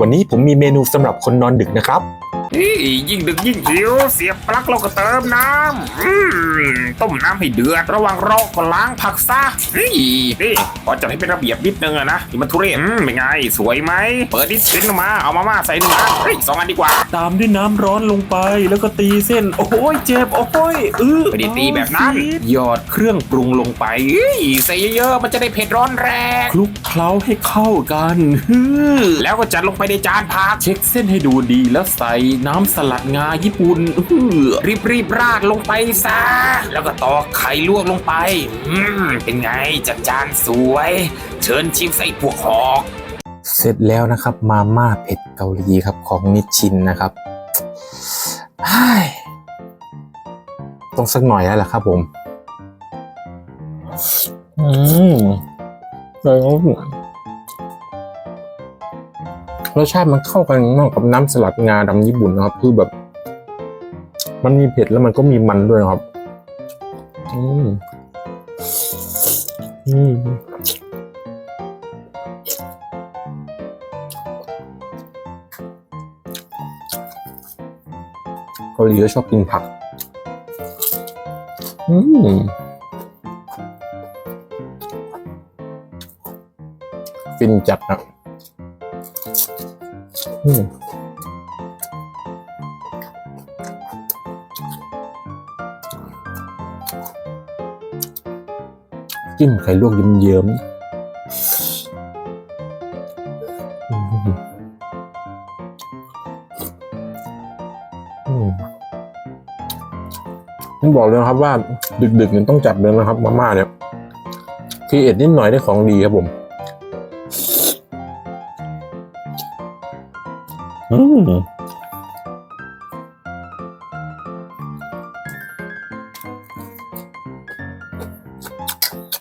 วันนี้ผมมีเมนูสำหรับคนนอนดึกนะครับ นี่ยิ่งดึกยิ่งหิว เสียบปลั๊กเราก็เติมน้ำอืมต้มน้ำให้เดือด ระหว่างรอก็ล้างผักซะนี่นี่ขอจัดให้เป็นระเบียบนิดนึงอะนะนี่มันทุเรศอืมเป็นไง สวยไหม เปิดดิสซินออกมา เอามาม่าใส่หนึ่งนะเฮ้ยสองอันดีกว่า ตามด้วยน้ำร้อนลงไป แล้วก็ตีเส้น โอ้ยเจ็บ โอ้ยเออไม่ได้ตีแบบนั้นซีดหยอดเครื่องปรุงลงไปเฮ้ยใส่เยอะๆ มันจะได้เผ็ดร้อนแรงคลุกเคล้าให้เข้ากันฮือแล้วก็จัดลงไปในจานผัก เช็คเส้นให้ดูดีแล้วใส่น้ำสลัดงาญี่ปุ่นฮือรีบรีบๆราดลงไปซะ แล้วก็ตอกไข่ลวกลงไป อืม เป็นไงจัดจานสวย เชิญชิมใส่พวกหอกเสร็จแล้วนะครับ มาม่าเผ็ดเกาหลีครับของนิชชินนะครับไอ้ยต้องสักหน่อยแล้วล่ะครับผม อืมเลยร รสชาติมันเข้ากันมากกับน้ำสลัดงาดำญี่ปุ่นนะครับ คือแบบ มันมีเผ็ดแล้วมันก็มีมันด้วยครับ อืมอืมเกาหลีก็ชอบกินผัก อืมฟินจัดนะ อืมจิ้มไข่ลวกเยิ้มๆอืมอืมผมบอกเลยนะครับว่า ดึกๆเนี่ยต้องจัดเลยนะครับ มาม่าเนี่ยทีเอ็ดนิดหน่อยได้ของดีครับผม อืม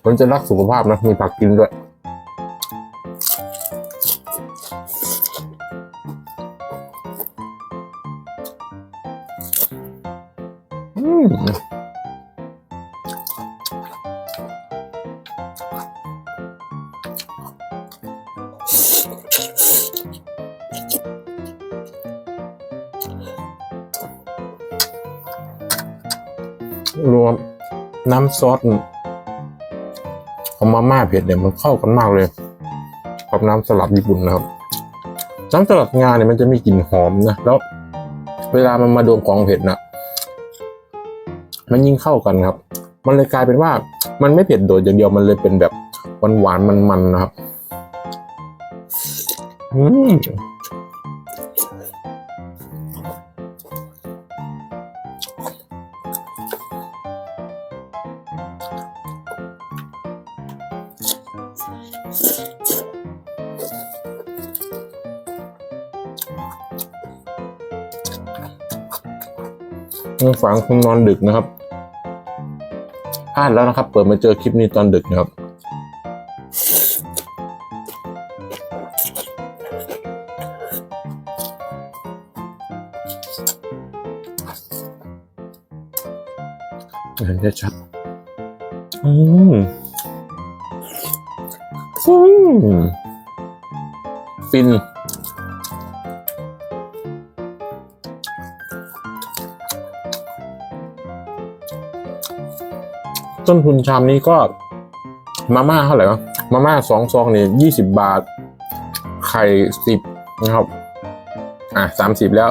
ผมจะรักสุขภาพนะ มีผักกินด้วย อืม รวมน้ำซอสของมาม่าเผ็ดเนี่ยมันเข้ากันมากเลย กับน้ำสลัดญี่ปุ่นนะครับ น้ำสลัดงาเนี่ยมันจะมีกลิ่นหอมนะแล้ว เวลามันมาโดนของเผ็ดนะมันยิ่งเข้ากันครับ มันเลยกลายเป็นว่ามันไม่เผ็ดโดดอย่างเดียวมันเลยเป็นแบบหวานๆมันๆนะครับ อืม คุณฝังคุณนอนดึกนะครับพลาดแล้วนะครับ เปิดมาเจอคลิปนี้ตอนดึกนะครับ เห็นได้ชัด อืมอืมฟิน ต้นทุนชามนี้ก็มาม่าเท่าไหร่วะมาม่าสองซองนี่ยี่สิบบาท ไข่สิบนะครับ อะสามสิบแล้ว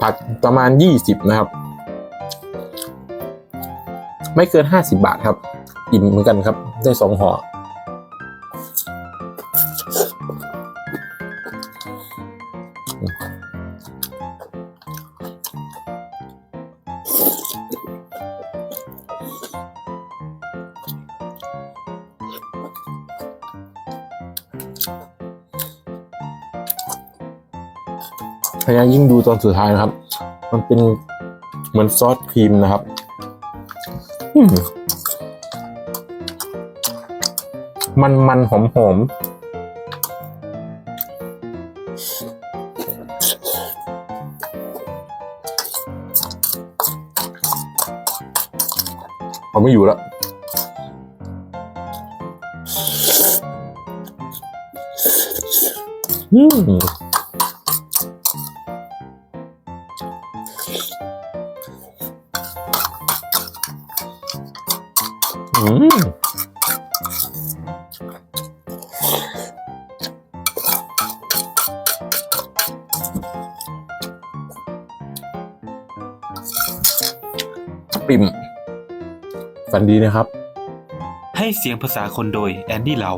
ผักประมาณยี่สิบนะครับ ไม่เกินห้าสิบาทครับ อิ่มเหมือนกันครับ ได้สองห่อ พยายามยิ่งดูตอนสุดท้ายนะครับ มันเป็นเหมือนซอสครีมนะครับอืมมันมันหอมหอมเอาไม่อยู่แล้วอืมอืม ปิ่มฝันดีนะครับ ให้เสียงภาษาคนโดยแอนดี้เหลา